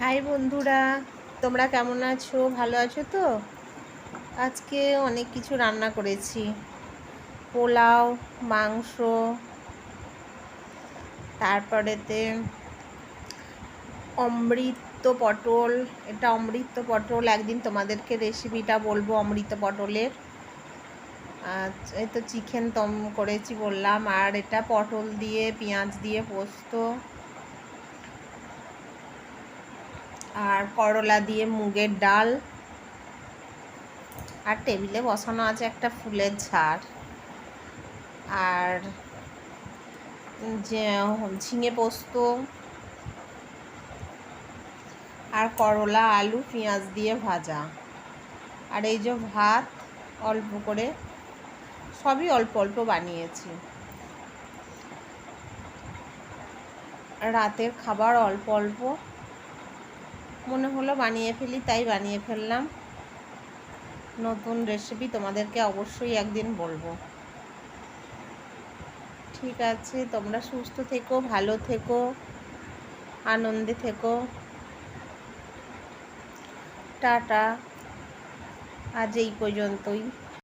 High বন্ধুরা, তোমরা কেমন আছো? ভালো আছো তো? আজকে অনেক কিছু রান্না করেছি। পোলাও, মাংস, তারপরেতে অমৃত পটল। এটা অমৃত পটল, একদিন তোমাদেরকে রেসিপিটা বলব অমৃত পটলের। এই তো চিকেন তম করেছি বললাম। আর এটা পটল দিয়ে, পেঁয়াজ দিয়ে পোস্ত। আর করলা দিয়ে মুগের ডাল। আর টেবিলে বসানো আছে একটা ফুলের ঝাড়। আর যে ঝিঙে পোস্ত। আর করলা, আলু, পেঁয়াজ দিয়ে ভাজা। আর এই যে ভাত, অল্প করে, সবই অল্প অল্প বানিয়েছি। রাতের খাবার অল্প অল্প। মনে হলো বানিয়ে ফেলি, তাই বানিয়ে ফেললাম। নতুন রেসিপি তোমাদেরকে অবশ্যই একদিন বলব। ঠিক আছে, তোমরা সুস্থ থেকো, ভালো থেকো, আনন্দে থেকো। টাটা। আজ এই পর্যন্তই।